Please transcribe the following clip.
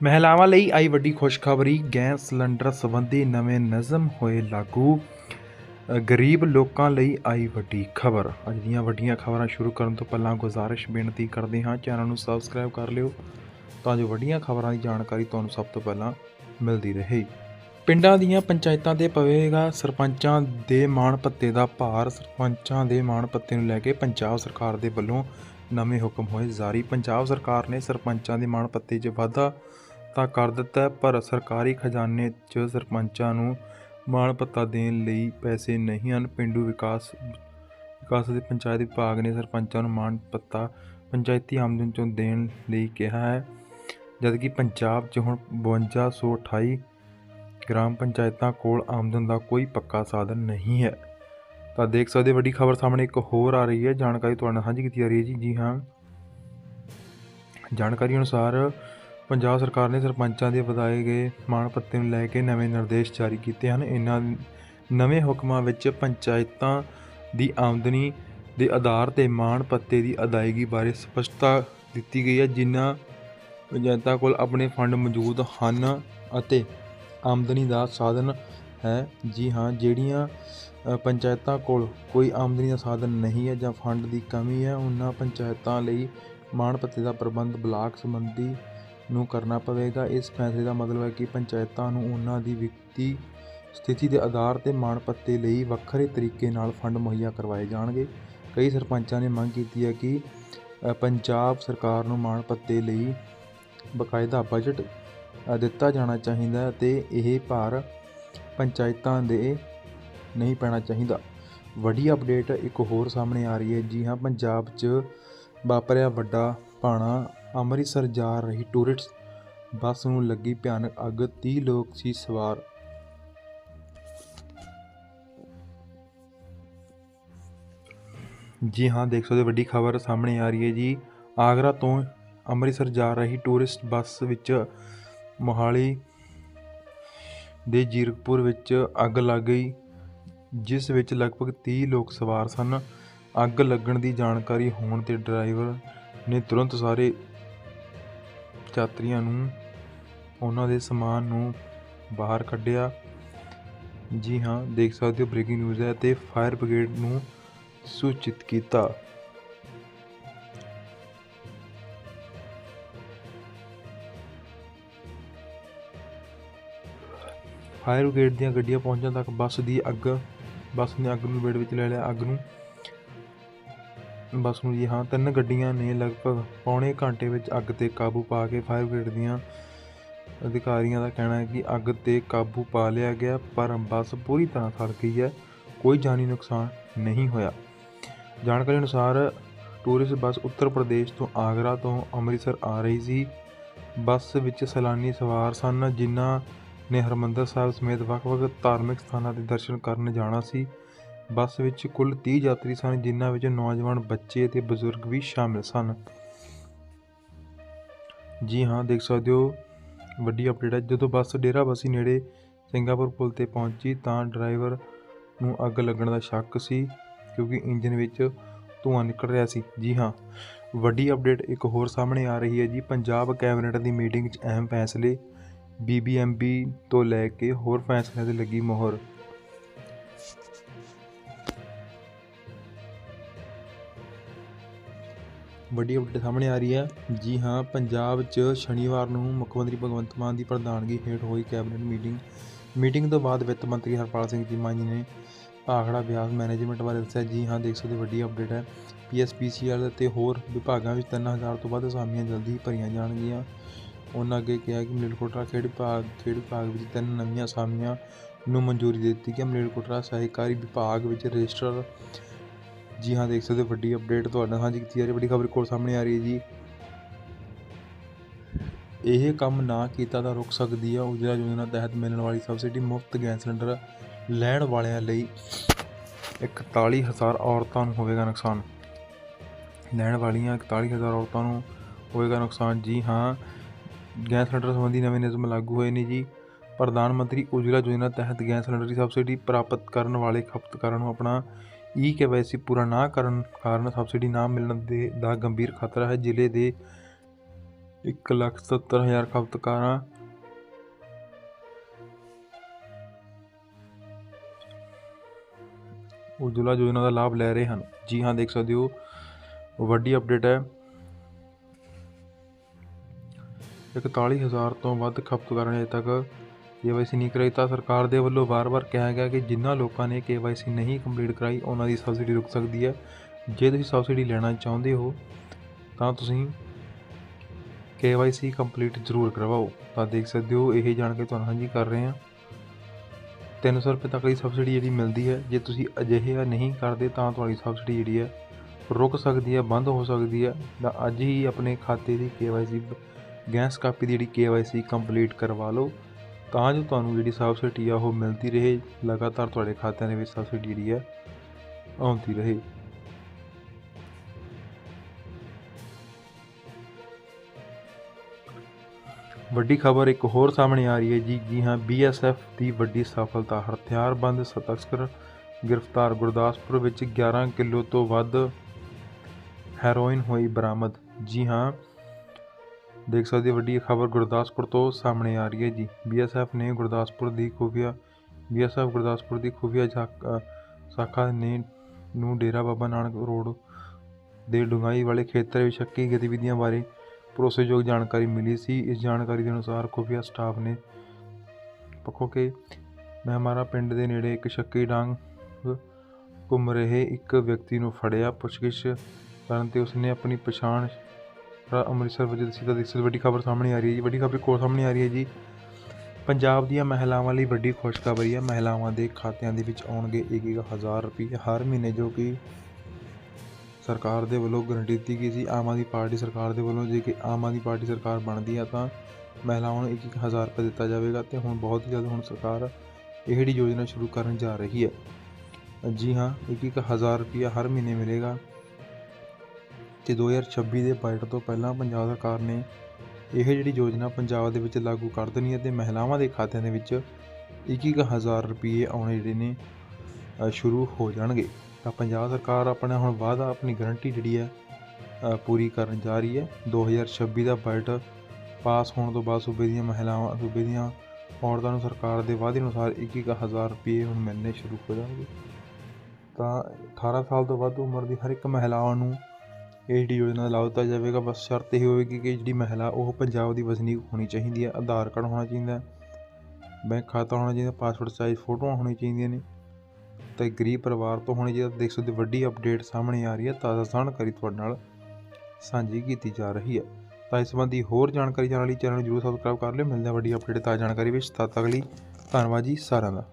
ਮਹਿਲਾਵਾਂ ਲਈ ਆਈ ਵੱਡੀ ਖੁਸ਼ਖਬਰੀ, ਗੈਸ ਸਿਲੰਡਰ ਸੰਬੰਧੀ ਨਵੇਂ ਨਿਯਮ ਹੋਏ ਲਾਗੂ। ਗਰੀਬ ਲੋਕਾਂ ਲਈ ਆਈ ਵੱਡੀ ਖਬਰ। ਅੱਜ ਦੀਆਂ ਵੱਡੀਆਂ ਖਬਰਾਂ ਸ਼ੁਰੂ ਕਰਨ ਤੋਂ ਪਹਿਲਾਂ ਗੁਜ਼ਾਰਿਸ਼ ਬੇਨਤੀ ਕਰਦੇ ਹਾਂ, ਚੈਨਲ ਨੂੰ ਸਬਸਕ੍ਰਾਈਬ ਕਰ ਲਿਓ ਤਾਂ ਜੋ ਵੱਡੀਆਂ ਖਬਰਾਂ ਦੀ ਜਾਣਕਾਰੀ ਤੁਹਾਨੂੰ ਸਭ ਤੋਂ ਪਹਿਲਾਂ ਮਿਲਦੀ ਰਹੇ। ਪਿੰਡਾਂ ਦੀਆਂ ਪੰਚਾਇਤਾਂ ਤੇ ਪਵੇਗਾ, ਸਰਪੰਚਾਂ ਦੇ ਮਾਣ ਭੱਤੇ ਦਾ ਭਾਰ। ਸਰਪੰਚਾਂ ਦੇ ਮਾਣ ਭੱਤੇ ਨੂੰ ਲੈ ਕੇ ਪੰਜਾਬ ਸਰਕਾਰ ਦੇ ਵੱਲੋਂ ਨਵੇਂ ਹੁਕਮ ਹੋਏ। ਜਾਰੀ ਪੰਜਾਬ ਸਰਕਾਰ ਨੇ ਸਰਪੰਚਾਂ ਦੇ ਮਾਣ ਭੱਤੇ 'ਚ ਵਾਧਾ ਤਾਂ ਕਰ ਦਿੱਤਾ ਪਰ ਸਰਕਾਰੀ ਖਜ਼ਾਨੇ 'ਚ ਸਰਪੰਚਾਂ ਨੂੰ ਮਾਣ ਪੱਤਾ ਦੇਣ ਲਈ ਪੈਸੇ ਨਹੀਂ ਹਨ। ਪਿੰਡੂ ਵਿਕਾਸ ਵਿਕਾਸ ਦੇ ਪੰਚਾਇਤ ਵਿਭਾਗ ਨੇ ਸਰਪੰਚਾਂ ਨੂੰ ਮਾਣ ਪੱਤਾ ਪੰਚਾਇਤੀ ਆਮਦਨ ਚੋਂ ਦੇਣ ਲਈ ਕਿਹਾ ਹੈ, ਜਦਕਿ ਪੰਜਾਬ 'ਚ ਹੁਣ 5228 ਗ੍ਰਾਮ ਪੰਚਾਇਤਾਂ ਕੋਲ ਆਮਦਨ ਦਾ ਕੋਈ ਪੱਕਾ ਸਾਧਨ ਨਹੀਂ ਹੈ। ਤਾਂ ਦੇਖ ਸਕਦੇ ਵੱਡੀ ਖਬਰ ਸਾਹਮਣੇ ਇੱਕ ਹੋਰ ਆ ਰਹੀ ਹੈ। ਜਾਣਕਾਰੀ ਤੁਹਾਡੇ ਨਾਲ ਸਾਂਝੀ ਕੀਤੀ ਜਾ ਰਹੀ ਹੈ ਜੀ। ਜੀ ਹਾਂ। ਜਾਣਕਾਰੀ ਅਨੁਸਾਰ ਪੰਜਾਬ ਸਰਕਾਰ ਨੇ ਸਰਪੰਚਾਂ ਦੇ ਵਧਾਏ ਗਏ ਮਾਣ ਪੱਤੇ ਨੂੰ ਲੈ ਕੇ ਨਵੇਂ ਨਿਰਦੇਸ਼ ਜਾਰੀ ਕੀਤੇ ਹਨ। ਇਹਨਾਂ ਨਵੇਂ ਹੁਕਮਾਂ ਵਿੱਚ ਪੰਚਾਇਤਾਂ ਦੀ ਆਮਦਨੀ ਦੇ ਆਧਾਰ ਤੇ ਮਾਣ ਪੱਤੇ ਦੀ ਅਦਾਇਗੀ ਬਾਰੇ ਸਪਸ਼ਟਤਾ ਦਿੱਤੀ ਗਈ ਹੈ। ਜਿਨ੍ਹਾਂ ਪੰਚਾਇਤਾਂ ਕੋਲ ਆਪਣੇ ਫੰਡ ਮੌਜੂਦ ਹਨ ਅਤੇ ਆਮਦਨੀ ਦਾ ਸਾਧਨ ਹੈ। ਜੀ ਹਾਂ, ਜਿਹੜੀਆਂ ਪੰਚਾਇਤਾਂ ਕੋਲ ਕੋਈ ਆਮਦਨੀ ਦਾ ਸਾਧਨ ਨਹੀਂ ਹੈ ਜਾਂ ਫੰਡ ਦੀ ਕਮੀ ਹੈ, ਉਹਨਾਂ ਪੰਚਾਇਤਾਂ ਲਈ ਮਾਣ ਭੱਤੇ ਦਾ ਪ੍ਰਬੰਧ ਬਲਾਕ ਸੰਬੰਧੀ ਨੂੰ ਕਰਨਾ ਪਵੇਗਾ। ਇਸ ਫੈਸਲੇ ਦਾ ਮਤਲਬ ਹੈ ਕਿ ਪੰਚਾਇਤਾਂ ਨੂੰ ਉਹਨਾਂ ਦੀ ਵਿੱਤੀ ਸਥਿਤੀ ਦੇ ਆਧਾਰ ਤੇ ਮਾਣ ਭੱਤੇ ਲਈ ਵੱਖਰੇ ਤਰੀਕੇ ਨਾਲ ਫੰਡ ਮੁਹੱਈਆ ਕਰਵਾਏ ਜਾਣਗੇ। ਕਈ ਸਰਪੰਚਾਂ ਨੇ ਮੰਗ ਕੀਤੀ ਹੈ ਕਿ ਪੰਜਾਬ ਸਰਕਾਰ ਨੂੰ ਮਾਣ ਭੱਤੇ ਲਈ ਬਕਾਇਦਾ ਬਜਟ ਦਿੱਤਾ ਜਾਣਾ ਚਾਹੀਦਾ ਹੈ ਅਤੇ ਇਹ ਭਾਰ ਪੰਚਾਇਤਾਂ ਦੇ ਨਹੀਂ ਪੈਣਾ ਚਾਹੀਦਾ। ਵੱਡੀ ਅਪਡੇਟ ਇੱਕ ਹੋਰ ਸਾਹਮਣੇ ਆ ਰਹੀ ਹੈ। ਜੀ ਹਾਂ, ਪੰਜਾਬ 'ਚ ਵਾਪਰਿਆ ਵੱਡਾ ਭਾਣਾ ਅੰਮ੍ਰਿਤਸਰ ਜਾ ਰਹੀ ਟੂਰਿਸਟ ਬੱਸ ਨੂੰ ਲੱਗੀ ਭਿਆਨਕ ਅੱਗ। 30 ਲੋਕ ਸੀ ਸਵਾਰ। ਜੀ ਹਾਂ, ਦੇਖ ਸਕਦੇ ਵੱਡੀ ਖਬਰ ਸਾਹਮਣੇ ਆ ਰਹੀ ਹੈ ਜੀ। ਆਗਰਾ ਤੋਂ ਅੰਮ੍ਰਿਤਸਰ ਜਾ ਰਹੀ ਟੂਰਿਸਟ ਬੱਸ ਵਿੱਚ ਮੋਹਾਲੀ ਦੇ ਜੀਰਕਪੁਰ ਵਿੱਚ ਅੱਗ ਲੱਗ ਗਈ, ਜਿਸ ਵਿੱਚ ਲਗਭਗ ਤੀਹ ਲੋਕ ਸਵਾਰ ਸਨ। ਅੱਗ ਲੱਗਣ ਦੀ ਜਾਣਕਾਰੀ ਹੋਣ ਤੇ ਡਰਾਈਵਰ ਨੇ ਤੁਰੰਤ ਸਾਰੇ ਯਾਤਰੀਆਂ ਨੂੰ ਉਹਨਾਂ ਦੇ ਸਮਾਨ ਨੂੰ ਬਾਹਰ ਕੱਢਿਆ। ਜੀ ਹਾਂ, ਦੇਖ ਸਕਦੇ ਹੋ ਬ੍ਰੇਕਿੰਗ ਨਿਊਜ਼ ਹੈ ਅਤੇ ਫਾਇਰ ਬ੍ਰਿਗੇਡ ਨੂੰ ਸੂਚਿਤ ਕੀਤਾ। ਫਾਇਰ ਬ੍ਰਿਗੇਡ ਦੀਆਂ ਗੱਡੀਆਂ ਪਹੁੰਚਣ ਤੱਕ ਬੱਸ ਦੀ ਅੱਗ, ਬੱਸ ਨੇ ਅੱਗ ਨੂੰ ਲਪੇਟ ਵਿੱਚ ਲੈ ਲਿਆ। ਅੱਗ ਨੂੰ ਬੱਸ ਨੂੰ ਜੀ ਹਾਂ, ਤਿੰਨ ਗੱਡੀਆਂ ਨੇ ਲਗਭਗ ਪੌਣੇ ਘੰਟੇ ਵਿੱਚ ਅੱਗ ਤੇ ਕਾਬੂ ਪਾ ਕੇ ਫਾਇਰ ਬ੍ਰਿਗੇਡ ਦੀਆਂ ਅਧਿਕਾਰੀਆਂ ਦਾ ਕਹਿਣਾ ਹੈ ਕਿ ਅੱਗ ਤੇ ਕਾਬੂ ਪਾ ਲਿਆ ਗਿਆ, ਪਰ ਬੱਸ ਪੂਰੀ ਤਰ੍ਹਾਂ ਸੜ ਗਈ ਹੈ। ਕੋਈ ਜਾਨੀ ਨੁਕਸਾਨ ਨਹੀਂ ਹੋਇਆ। ਜਾਣਕਾਰੀ ਅਨੁਸਾਰ ਟੂਰਿਸਟ ਬੱਸ ਉੱਤਰ ਪ੍ਰਦੇਸ਼ ਤੋਂ ਆਗਰਾ ਤੋਂ ਅੰਮ੍ਰਿਤਸਰ ਆ ਰਹੀ ਸੀ। ਬੱਸ ਵਿੱਚ ਸੈਲਾਨੀ ਸਵਾਰ ਸਨ, ਜਿਨ੍ਹਾਂ ਨੇ ਹਰਮੰਦਰ ਸਾਹਿਬ ਸਮੇਤ ਵੱਖ-ਵੱਖ ਧਾਰਮਿਕ ਸਥਾਨਾਂ ਦੇ ਦਰਸ਼ਨ ਕਰਨ ਜਾਣਾ ਸੀ। ਬੱਸ ਵਿੱਚ ਕੁੱਲ 30 ਯਾਤਰੀ ਸਨ, ਜਿਨ੍ਹਾਂ ਵਿੱਚ ਨੌਜਵਾਨ ਬੱਚੇ ਅਤੇ ਬਜ਼ੁਰਗ ਵੀ ਸ਼ਾਮਿਲ ਸਨ। ਜੀ ਹਾਂ, ਦੇਖ ਸਕਦੇ ਹੋ, ਵੱਡੀ ਅਪਡੇਟ ਹੈ। ਜਦੋਂ ਬੱਸ ਡੇਰਾਬੱਸੀ ਨੇੜੇ ਸਿੰਗਾਪੁਰ ਪੁਲ ਤੇ ਪਹੁੰਚੀ, ਤਾਂ ਡਰਾਈਵਰ ਨੂੰ ਅੱਗ ਲੱਗਣ ਦਾ ਸ਼ੱਕ ਸੀ, ਕਿਉਂਕਿ ਇੰਜਨ ਵਿੱਚ ਧੂੰਆਂ ਨਿਕਲ ਰਿਹਾ ਸੀ। ਜੀ ਹਾਂ, ਵੱਡੀ ਅਪਡੇਟ ਇੱਕ ਹੋਰ ਸਾਹਮਣੇ ਆ ਰਹੀ ਹੈ ਜੀ। ਪੰਜਾਬ ਕੈਬਨਿਟ ਦੀ ਮੀਟਿੰਗ 'ਚ ਅਹਿਮ ਫੈਸਲੇ ਬੀਬੀਐਮਬੀ ਤੋਂ ਲੈ ਕੇ ਹੋਰ ਫੈਸਲਿਆਂ ਤੇ ਲੱਗੀ ਮੋਹਰ। ਵੱਡੀ ਅਪਡੇਟ ਸਾਹਮਣੇ ਆ ਰਹੀ ਹੈ। ਜੀ ਹਾਂ, ਪੰਜਾਬ 'ਚ ਸ਼ਨੀਵਾਰ ਨੂੰ ਮੁੱਖ ਮੰਤਰੀ ਭਗਵੰਤ ਮਾਨ ਦੀ ਪ੍ਰਧਾਨਗੀ ਹੇਠ ਹੋਈ ਕੈਬਨਿਟ ਮੀਟਿੰਗ। ਮੀਟਿੰਗ ਤੋਂ ਬਾਅਦ ਵਿੱਤ ਮੰਤਰੀ ਹਰਪਾਲ ਸਿੰਘ ਚੀਮਾ ਜੀ ਨੇ ਭਾਖੜਾ ਵਿਆਸ ਮੈਨੇਜਮੈਂਟ ਬਾਰੇ ਦੱਸਿਆ। ਜੀ ਹਾਂ, ਦੇਖ ਸਕਦੇ ਹੋ, ਵੱਡੀ ਅਪਡੇਟ ਹੈ। ਪੀਐਸਪੀਸੀਐਲ ਅਤੇ ਹੋਰ ਵਿਭਾਗਾਂ ਵਿੱਚ 3000 ਤੋਂ ਵੱਧ ਅਸਾਮੀਆਂ ਜਲਦੀ ਭਰੀਆਂ ਜਾਣਗੀਆਂ। ਉਹਨਾਂ ਅੱਗੇ ਕਿਹਾ ਕਿ ਮਲੇਰਕੋਟਲਾ ਖੇਡ ਵਿਭਾਗ ਖੇਡ ਵਿਭਾਗ ਵਿੱਚ ਤਿੰਨ ਨਵੀਆਂ ਅਸਾਮੀਆਂ ਨੂੰ ਮਨਜ਼ੂਰੀ ਦੇ ਦਿੱਤੀ ਹੈ ਮਲੇਰਕੋਟਲਾ ਸਹਿਕਾਰੀ ਵਿਭਾਗ ਵਿੱਚ ਰਜਿਸਟਰ ਜੀ ਹਾਂ, ਦੇਖ ਸਕਦੇ ਹੋ, ਵੱਡੀ ਅਪਡੇਟ ਤੁਹਾਡੇ। ਨਾਲ ਸਾਂਝੀ ਕੀਤੀ ਜਾ ਰਹੀ ਹੈ ਵੱਡੀ ਖਬਰ ਕੋਲ ਸਾਹਮਣੇ ਆ ਰਹੀ ਹੈ ਜੀ। ਇਹ ਕੰਮ ਨਾ ਕੀਤਾ ਤਾਂ ਰੁਕ ਸਕਦੀ ਹੈ ਉਜਲਾ ਯੋਜਨਾ ਤਹਿਤ ਮਿਲਣ ਵਾਲੀ ਸਬਸਿਡੀ ਮੁਫਤ ਗੈਸ ਸਿਲੰਡਰ ਲੈਣ ਵਾਲਿਆਂ ਲਈ 41000 ਔਰਤਾਂ ਨੂੰ ਹੋਵੇਗਾ ਨੁਕਸਾਨ। ਲੈਣ ਵਾਲੀਆਂ 41000 ਔਰਤਾਂ ਨੂੰ ਹੋਵੇਗਾ ਨੁਕਸਾਨ। ਜੀ ਹਾਂ ਗੈਸ ਸਿਲੰਡਰ ਸੰਬੰਧੀ ਨਵੇਂ ਨਿਯਮ ਲਾਗੂ ਹੋਏ ਨੇ ਜੀ। ਪ੍ਰਧਾਨ ਮੰਤਰੀ ਉਜਲਾ ਯੋਜਨਾ ਤਹਿਤ ਗੈਸ ਸਿਲੰਡਰ ਦੀ ਸਬਸਿਡੀ ਪ੍ਰਾਪਤ ਕਰਨ ਵਾਲੇ ਖਪਤਕਾਰਾਂ ਨੂੰ ਆਪਣਾ ਈ ਕੇਵਾਈਸੀ ਪੂਰਾ ਨਾ ਕਰਨ ਕਾਰਨ ਸਬਸਿਡੀ ਨਾ ਮਿਲਣ ਦੇ ਦਾ ਗੰਭੀਰ ਖਤਰਾ ਹੈ। ਜ਼ਿਲ੍ਹੇ ਦੇ ਇੱਕ ਲੱਖ ਸੱਤਰ ਹਜ਼ਾਰ ਖਪਤਕਾਰਾਂ ਉਜਲਾ ਯੋਜਨਾ ਦਾ ਲਾਭ ਲੈ ਰਹੇ ਹਨ। ਜੀ ਹਾਂ, ਦੇਖ ਸਕਦੇ ਹੋ। ਵੱਡੀ ਅਪਡੇਟ ਹੈ। 41000 ਤੋਂ ਵੱਧ ਖਪਤਕਾਰਾਂ ਨੇ ਅਜੇ ਤੱਕ ਕੇਵਾਈਸੀ ਨਹੀਂ ਕਰਾਈ। ਤਾਂ ਸਰਕਾਰ ਦੇ ਵੱਲੋਂ ਵਾਰ-ਵਾਰ ਕਿਹਾ ਗਿਆ ਕਿ ਜਿਨ੍ਹਾਂ ਲੋਕਾਂ ਨੇ ਕੇਵਾਈਸੀ ਨਹੀਂ ਕੰਪਲੀਟ ਕਰਾਈ, ਉਹਨਾਂ ਦੀ ਸਬਸਿਡੀ ਰੁਕ ਸਕਦੀ ਹੈ। ਜੇ ਤੁਸੀਂ ਸਬਸਿਡੀ ਲੈਣਾ ਚਾਹੁੰਦੇ ਹੋ, ਤਾਂ ਤੁਸੀਂ ਕੇਵਾਈਸੀ ਕੰਪਲੀਟ ਜ਼ਰੂਰ ਕਰਵਾਓ। ਤਾਂ ਦੇਖ ਸਕਦੇ ਹੋ, ਇਹ ਜਾਣਕਾਰੀ ਤੁਹਾਨੂੰ ਸਾਂਝੀ ਕਰ ਰਹੇ ਹਾਂ। 300 ਰੁਪਏ ਤੱਕ ਦੀ ਸਬਸਿਡੀ ਜਿਹੜੀ ਮਿਲਦੀ ਹੈ, ਜੇ ਤੁਸੀਂ ਅਜਿਹਾ ਨਹੀਂ ਕਰਦੇ, ਤਾਂ ਤੁਹਾਡੀ ਸਬਸਿਡੀ ਜਿਹੜੀ ਹੈ ਰੁਕ ਸਕਦੀ ਹੈ, ਬੰਦ ਹੋ ਸਕਦੀ ਹੈ। ਤਾਂ ਅੱਜ ਹੀ ਆਪਣੇ ਖਾਤੇ ਦੀ ਕੇਵਾਈਸੀ ਗੈਸ ਕਾਪੀ ਦੀ ਜਿਹੜੀ ਕੇਵਾਈਸੀ ਕੰਪਲੀਟ ਕਰਵਾ ਲਓ, ਤਾਂ ਜੋ ਤੁਹਾਨੂੰ ਜਿਹੜੀ ਸਬਸਿਡੀ ਆ ਉਹ ਮਿਲਦੀ ਰਹੇ। ਲਗਾਤਾਰ ਤੁਹਾਡੇ ਖਾਤਿਆਂ ਦੇ ਵਿੱਚ ਸਬਸਿਡੀ ਜਿਹੜੀ ਹੈ ਆਉਂਦੀ ਰਹੇ। ਵੱਡੀ ਖਬਰ ਇੱਕ ਹੋਰ ਸਾਹਮਣੇ ਆ ਰਹੀ ਹੈ ਜੀ। ਜੀ ਹਾਂ ਬੀਐਸਐਫ ਦੀ ਵੱਡੀ ਸਫਲਤਾ। ਹਥਿਆਰਬੰਦ ਸ਼ਤਸਕਰ ਗ੍ਰਿਫਤਾਰ ਗੁਰਦਾਸਪੁਰ ਵਿੱਚ 11 ਕਿਲੋ ਤੋਂ ਵੱਧ ਹੈਰੋਇਨ ਹੋਈ ਬਰਾਮਦ। ਜੀ ਹਾਂ ਦੇਖ ਸਕਦੇ ਹੋ ਵੱਡੀ ਖਬਰ ਗੁਰਦਾਸਪੁਰ ਤੋਂ ਸਾਹਮਣੇ ਆ ਰਹੀ ਹੈ ਜੀ। ਬੀਐਸਐਫ ਨੇ ਗੁਰਦਾਸਪੁਰ ਦੀ ਖੁਫੀਆ ਬੀਐਸਐਫ ਗੁਰਦਾਸਪੁਰ ਦੀ ਖੁਫੀਆ ਸ਼ਾਖਾ ਨੇ ਨੂੰ ਡੇਰਾ ਬਾਬਾ ਨਾਨਕ ਰੋਡ ਦੇ ਡੂੰਘਾਈ ਵਾਲੇ ਖੇਤਰ ਵਿੱਚ ਸ਼ੱਕੀ ਗਤੀਵਿਧੀਆਂ ਬਾਰੇ ਭਰੋਸੇਯੋਗ ਜਾਣਕਾਰੀ ਮਿਲੀ ਸੀ। ਇਸ ਜਾਣਕਾਰੀ ਦੇ ਅਨੁਸਾਰ ਖੁਫੀਆ ਸਟਾਫ ਨੇ ਪੱਖੋ ਕੇ ਮਹਿਮਾਰਾ ਪਿੰਡ ਦੇ ਨੇੜੇ ਇੱਕ ਸ਼ੱਕੀ ਡਾਂਗ ਘੁੰਮ ਰਹੇ ਇੱਕ ਵਿਅਕਤੀ ਨੂੰ ਫੜਿਆ। ਪੁੱਛਗਿੱਛ ਕਰਨ ਤੇ ਉਸਨੇ ਆਪਣੀ ਪਛਾਣ ਅੰਮ੍ਰਿਤਸਰ ਵਜੋਂ ਦੱਸੀ ਤਾਂ ਇਸ ਵੱਡੀ ਖਬਰ ਸਾਹਮਣੇ ਆ ਰਹੀ ਹੈ ਜੀ, ਵੱਡੀ ਖਬਰ ਕੋਲ ਸਾਹਮਣੇ ਆ ਰਹੀ ਹੈ ਜੀ। ਪੰਜਾਬ ਦੀਆਂ ਮਹਿਲਾਵਾਂ ਲਈ ਵੱਡੀ ਖੁਸ਼ਖਬਰੀ ਹੈ, ਮਹਿਲਾਵਾਂ ਦੇ ਖਾਤਿਆਂ ਦੇ ਵਿੱਚ ਆਉਣਗੇ ਇੱਕ ਇੱਕ ਹਜ਼ਾਰ ਰੁਪਏ ਹਰ ਮਹੀਨੇ, ਜੋ ਕਿ ਸਰਕਾਰ ਦੇ ਵੱਲੋਂ ਗਰੰਟੀ ਦਿੱਤੀ ਗਈ ਸੀ। ਆਮ ਆਦਮੀ ਪਾਰਟੀ ਸਰਕਾਰ ਦੇ ਵੱਲੋਂ ਜੇ ਕਿ ਆਮ ਆਦਮੀ ਪਾਰਟੀ ਸਰਕਾਰ ਬਣਦੀ ਆ ਤਾਂ ਮਹਿਲਾਵਾਂ ਨੂੰ ਇੱਕ ਇੱਕ ਹਜ਼ਾਰ ਰੁਪਏ ਦਿੱਤਾ ਜਾਵੇਗਾ ਤੇ ਹੁਣ ਬਹੁਤ ਹੀ ਜਲਦ ਹੁਣ ਸਰਕਾਰ ਇਹ ਜਿਹੜੀ ਯੋਜਨਾ ਸ਼ੁਰੂ ਕਰਨ ਜਾ ਰਹੀ ਹੈ। ਜੀ ਹਾਂ, ਇੱਕ ਇੱਕ ਹਜ਼ਾਰ ਰੁਪਇਆ ਹਰ ਮਹੀਨੇ ਮਿਲੇਗਾ। ਅਤੇ ਦੋ ਹਜ਼ਾਰ ਛੱਬੀ ਦੇ ਬਜਟ ਤੋਂ ਪਹਿਲਾਂ ਪੰਜਾਬ ਸਰਕਾਰ ਨੇ ਇਹ ਜਿਹੜੀ ਯੋਜਨਾ ਪੰਜਾਬ ਦੇ ਵਿੱਚ ਲਾਗੂ ਕਰ ਦੇਣੀ ਹੈ ਅਤੇ ਮਹਿਲਾਵਾਂ ਦੇ ਖਾਤਿਆਂ ਦੇ ਵਿੱਚ ਇੱਕ ਇੱਕ ਹਜ਼ਾਰ ਰੁਪਈਏ ਆਉਣੇ ਜਿਹੜੇ ਨੇ ਸ਼ੁਰੂ ਹੋ ਜਾਣਗੇ। ਤਾਂ ਪੰਜਾਬ ਸਰਕਾਰ ਆਪਣਾ ਹੁਣ ਵਾਅਦਾ, ਆਪਣੀ ਗਰੰਟੀ ਜਿਹੜੀ ਹੈ ਪੂਰੀ ਕਰਨ ਜਾ ਰਹੀ ਹੈ। 2026 ਦਾ ਬਜਟ ਪਾਸ ਹੋਣ ਤੋਂ ਬਾਅਦ ਸੂਬੇ ਦੀਆਂ ਮਹਿਲਾਵਾਂ, ਸੂਬੇ ਦੀਆਂ ਔਰਤਾਂ ਨੂੰ ਸਰਕਾਰ ਦੇ ਵਾਅਦੇ ਅਨੁਸਾਰ ਇੱਕ ਇੱਕ ਹਜ਼ਾਰ ਰੁਪਏ ਹੁਣ ਮਿਲਣੇ ਸ਼ੁਰੂ ਹੋ ਜਾਣਗੇ। ਤਾਂ 18 ਸਾਲ ਤੋਂ ਵੱਧ ਉਮਰ ਦੀ ਹਰ ਇੱਕ ਮਹਿਲਾਵਾਂ ਨੂੰ ਇਹ ਜਿਹੜੀ ਯੋਜਨਾ ਦਾ ਲਾਭ ਦਿੱਤਾ ਜਾਵੇਗਾ, ਬਸ ਸ਼ਰਤ ਇਹ ਹੋਵੇਗੀ ਕਿ ਜਿਹੜੀ ਮਹਿਲਾ, ਉਹ ਪੰਜਾਬ ਦੀ ਵਸਨੀਕ ਹੋਣੀ ਚਾਹੀਦੀ ਹੈ, ਆਧਾਰ ਕਾਰਡ ਹੋਣਾ ਚਾਹੀਦਾ ਬੈਂਕ ਖਾਤਾ ਹੋਣਾ ਚਾਹੀਦਾ ਪਾਸਪੋਰਟ ਸਾਈਜ਼ ਫੋਟੋਆਂ ਹੋਣੀ ਚਾਹੀਦੀਆਂ ਨੇ, ਤੇ ਗਰੀਬ ਪਰਿਵਾਰ ਤੋਂ ਹੋਣੀ ਚਾਹੀਦਾ ਦੇਖ ਸਕਦੇ ਵੱਡੀ ਅਪਡੇਟ ਸਾਹਮਣੇ ਆ ਰਹੀ ਹੈ, ਤਾਜ਼ਾ ਜਾਣਕਾਰੀ ਤੁਹਾਡੇ ਨਾਲ ਸਾਂਝੀ ਕੀਤੀ ਜਾ ਰਹੀ ਹੈ। ਤਾਂ ਇਸ ਸੰਬੰਧੀ ਹੋਰ ਜਾਣਕਾਰੀ ਜਾਣਨ ਲਈ ਚੈਨਲ ਨੂੰ ਜਰੂਰ ਸਬਸਕ੍ਰਾਈਬ ਕਰ ਲਿਓ, ਮਿਲਦੇ ਹਾਂ ਵੱਡੀ ਅਪਡੇਟ ਤਾਜ਼ਾ ਜਾਣਕਾਰੀ ਵਿੱਚ, ਤਦ ਤੱਕ ਲਈ ਧੰਨਵਾਦ ਜੀ ਸਾਰਿਆਂ ਦਾ।